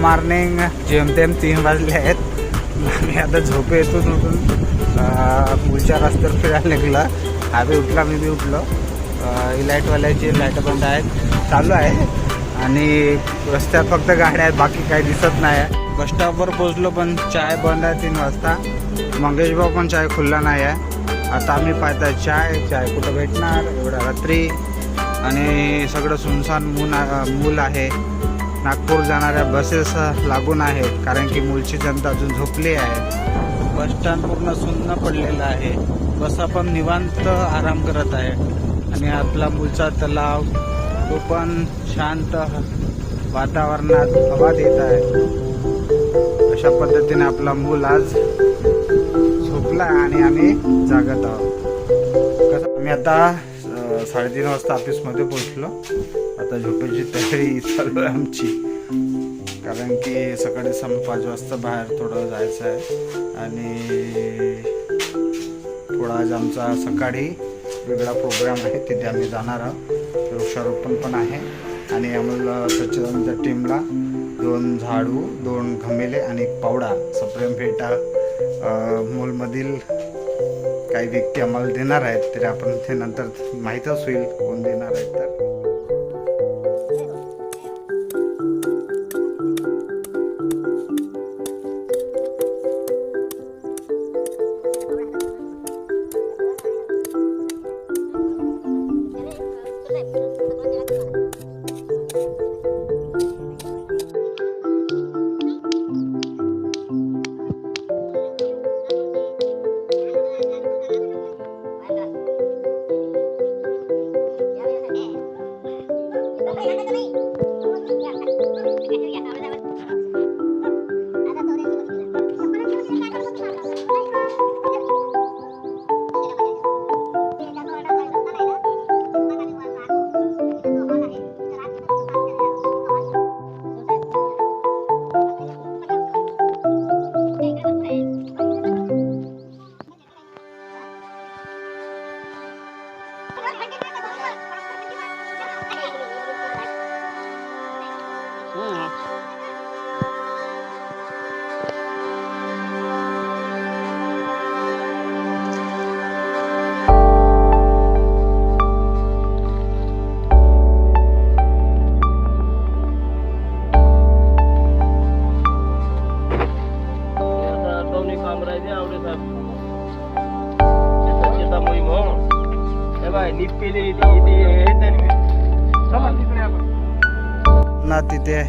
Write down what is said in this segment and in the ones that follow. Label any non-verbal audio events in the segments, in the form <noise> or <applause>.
Morning जेमतेम तीन वाजले आहेत. मी आता झोपे येतून उठून पुढच्या रस्त्यावर फिरायला निघला. आम्ही बी उठला मी बी उठलो. अं, लाईटवाल्याची लाइट बंद आहेत. चालू आहे. आणि रस्त्यात फक्त गाड्या आहेत. बाकी काही दिसत नाही. आहे बस स्टॉपवर पोचलो पण चाय बंद आहे तीन वाजता. मंगेश भाऊ पण चाय खुल्ला नाही आहे. आता आम्ही पाहताय चाय. चाय कुठं भेटणार? एवढ्या रात्री. आणि सगळं सुनसान मून मूल आहे. नागपूर जाणाऱ्या बसेस लागून आहेत कारण की मुलची जनता अजून झोपली आहे. बस स्टँड पूर्ण सुन्न पडलेलं आहे. बस आपण निवांत आराम करत आहे. आणि आपला मूलचा तलाव तो पण शांत वातावरणात हवा देत आहे. अशा पद्धतीने आपला मूल आज झोपला आणि आम्ही जागत आहोत. कसं आम्ही आता साडेतीन वाजता ऑफिसमध्ये पोहोचलो. आता झोपेची तयारी चालू आहे आमची. कारण की सकाळी सम पाच वाजता बाहेर थोडं जायचं आहे. आणि थोडा आज आमचा सकाळी वेगळा प्रोग्राम आहे तिथे आम्ही जाणार आहोत. वृक्षारोपण पण आहे. आणि आम्हाला स्वच्छतांच्या टीमला दोन झाडू दोन घमेले आणि एक पावडा सप्रेम फेटा अं, मूलमधील काही व्यक्ती आम्हाला देणार आहेत तरी आपण ते नंतर माहीतच होईल कोण देणार आहेत तर. ना तिथे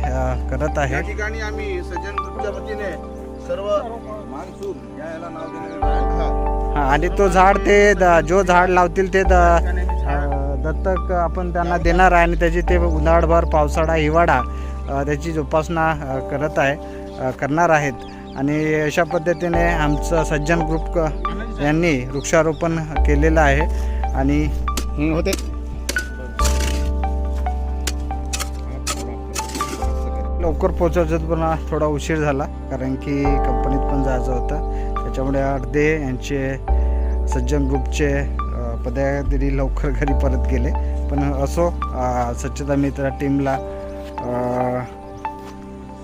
करत या आहे ठिकाणी आम्ही सज्जन ग्रुपच्या वतीने सर्व मान्सून या याला नाव दिलेलं आहे. हा. हा, आणि तो झाड ते द- जो झाड लावतील ते दत्तक आपण त्यांना देणार आहे आणि त्याची ते उन्हाळभर पावसाळा हिवाळा त्याची जोपासना करत आहे करणार आहेत. आणि अशा पद्धतीने आमचं सज्जन ग्रुप क- यांनी वृक्षारोपण केलेलं आहे. आणि होते. लवकर पोचायचं पण थोडा उशीर झाला कारण की कंपनीत पण जायचं होतं. त्याच्यामुळे अर्धे यांचे सज्जन ग्रुपचे पदाधिकारी लवकर घरी परत गेले. पण असो स्वच्छता मित्र टीमला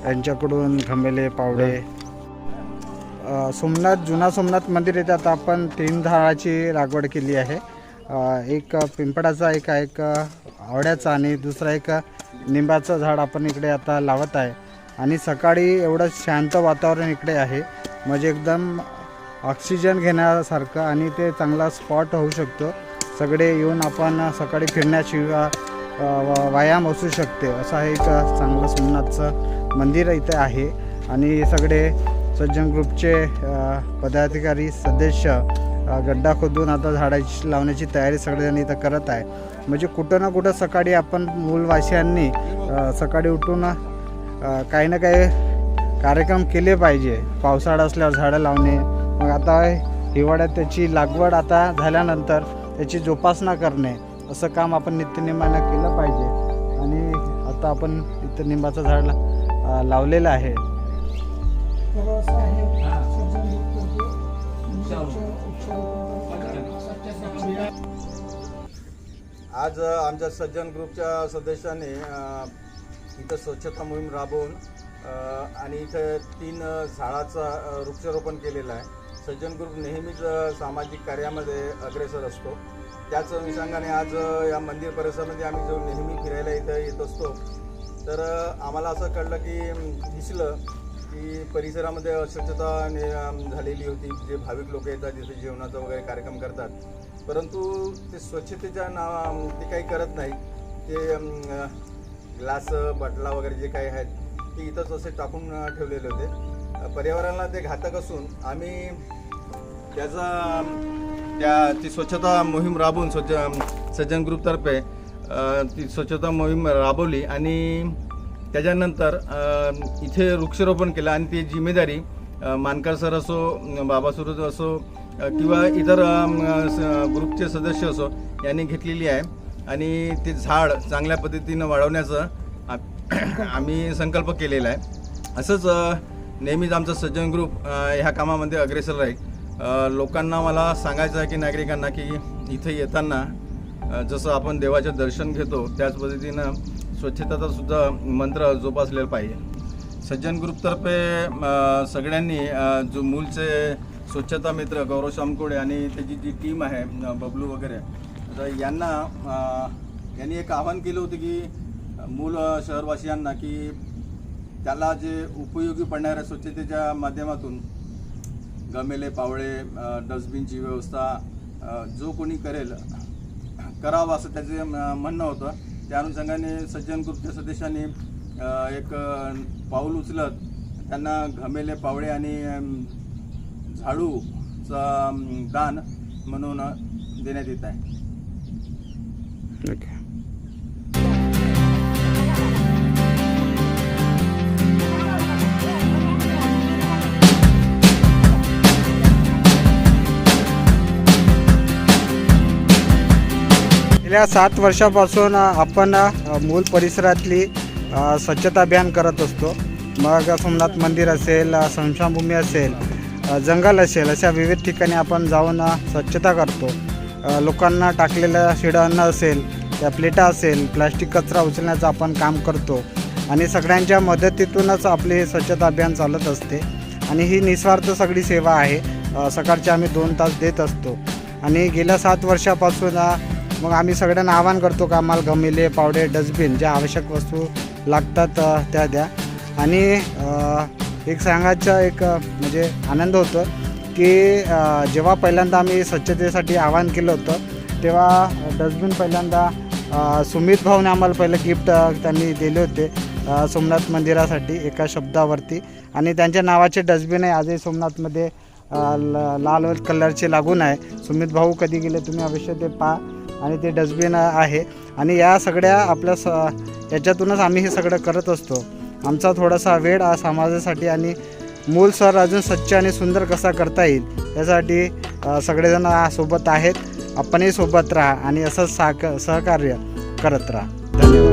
यांच्याकडून घमेले पावडे. सोमनाथ जुना सोमनाथ मंदिर येथे आता आपण तीन झाडाची लागवड केली आहे. एक पिंपळाचा एक एक आवड्याचा आणि दुसरा एक निंबाचं झाड आपण इकडे आता लावत आहे. आणि सकाळी एवढं शांत वातावरण इकडे आहे. म्हणजे एकदम ऑक्सिजन घेण्यासारखं आणि ते चांगला स्पॉट होऊ शकतो. सगळे येऊन आपण सकाळी फिरण्याशिवाय व्यायाम असू शकते. असं हे एक चांगलं सोमनाथचं मंदिर इथे आहे. आणि सगळे सज्जन ग्रुपचे पदाधिकारी सदस्य गड्डा खोदून आता झाडाची लावण्याची तयारी सगळेजण इथं करत आहे. म्हणजे कुठं ना कुठं सकाळी आपण मूलवासियांनी सकाळी उठून काही ना काही कार्यक्रम केले पाहिजे. पावसाळा असल्यावर झाडं लावणे. मग आता हिवाळ्यात त्याची लागवड आता झाल्यानंतर त्याची जोपासना करणे. असं काम आपण नित्यनेमानं केलं पाहिजे. आणि आता आपण इथं निंबाचं झाड लावलेलं आहे. आज आमच्या सज्जन ग्रुपच्या सदस्याने इथं स्वच्छता मोहीम राबवून आणि इथं तीन झाडाचा झाडाचं वृक्षारोपण केलेलं आहे. सज्जन ग्रुप नेहमीच सामाजिक कार्यामध्ये अग्रेसर असतो. त्याच अनुषंगाने आज या मंदिर परिसरामध्ये आम्ही जो नेहमी फिरायला इथं येत असतो तर आम्हाला असं कळलं की दिसलं की परिसरामध्ये अस्वच्छता झालेली होती. जे भाविक लोक येतात जिथे जेवणाचा वगैरे कार्यक्रम करतात परंतु ते स्वच्छतेच्या नाव ते काही करत नाही. ते ग्लास बाटला वगैरे जे काही आहेत ते इथंच असे टाकून ठेवलेले होते. पर्यावरणाला ते घातक असून आम्ही त्याचा त्या ती स्वच्छता मोहीम राबवून स्वच्छ सज्जन ग्रुपतर्फे ती स्वच्छता मोहीम राबवली आणि त्याच्यानंतर इथे वृक्षारोपण केलं आणि ती जिम्मेदारी मानकर सर असो बाबा सुरज असो किंवा इतर स- ग्रुपचे सदस्य असो यांनी घेतलेली आहे. आणि ते झाड चांगल्या पद्धतीनं वाढवण्याचं <clears throat> आम्ही संकल्प केलेला आहे. असंच नेहमीच आमचा सज्जन ग्रुप ह्या कामामध्ये अग्रेसर राहील. लोकांना मला सांगायचं आहे की नागरिकांना की इथे येताना जसं आपण देवाचं दर्शन घेतो त्याच पद्धतीनं स्वच्छतेचा सुद्धा मंत्र जोपासलेला पाहिजे. सज्जन ग्रुपतर्फे सगळ्यांनी जो मूलचे स्वच्छता मित्र गौरव शामकोडे आणि त्याची जी टीम आहे बबलू वगैरे तर यांना यांनी एक आवाहन केलं होतं की मूल शहरवासियांना की त्याला जे उपयोगी पडणाऱ्या स्वच्छतेच्या माध्यमातून गमेले पावळे डस्टबिनची व्यवस्था जो कोणी करेल करावं असं त्याचे म- म्हणणं होतं त्या अनुषंगाने सज्जन ग्रुपच्या सदस्यांनी एक पाऊल उचलत त्यांना घमेले पावळे आणि झाडूचं दान म्हणून देण्यात येत आहे. ओके. गेल्या सात वर्षापासून आपण मूल परिसरातली स्वच्छता अभियान करत असतो. मग सोमनाथ मंदिर असेल अ, स्मशानभूमी असेल जंगल असेल अशा विविध ठिकाणी आपण जाऊन स्वच्छता करतो. लोकांना टाकलेल्या शिडांना असेल त्या प्लेटा असेल प्लास्टिक कचरा उचलण्याचं आपण काम करतो. आणि सगळ्यांच्या मदतीतूनच आपले स्वच्छता अभियान चालत असते. आणि ही निस्वार्थ सगळी सेवा आहे. सकाळची सकाळचे आम्ही दोन तास देत असतो. आणि गेल्या सात वर्षापासून मग आम्ही सगळ्यांना आवाहन करतो का आम्हाला गमिले पावडे डस्टबिन ज्या आवश्यक वस्तू लागतात त्या द्या. आणि एक सांगायचं एक म्हणजे आनंद होतो की जेव्हा पहिल्यांदा आम्ही स्वच्छतेसाठी आवाहन केलं होतं तेव्हा डस्टबिन पहिल्यांदा सुमित भाऊने आम्हाला पहिलं गिफ्ट त्यांनी दिले होते सोमनाथ मंदिरासाठी एका शब्दावरती. आणि त्यांच्या नावाचे डस्टबिन आहे आजही सोमनाथमध्ये ल- लाल कलरचे लागून आहे. सुमित भाऊ कधी गेले तुम्ही अवश्य ते पहा. आणि ते डस्टबिन आहे. आणि या सगळ्या आपल्या स याच्यातूनच आम्ही हे सगळं करत असतो. आमचा थोडासा वेळ हा समाजासाठी आणि मूल सर अजून स्वच्छ आणि सुंदर कसा करता येईल यासाठी सगळेजण सोबत आहेत. आपणही सोबत राहा आणि असंच साक सहकार्य करत राहा. धन्यवाद.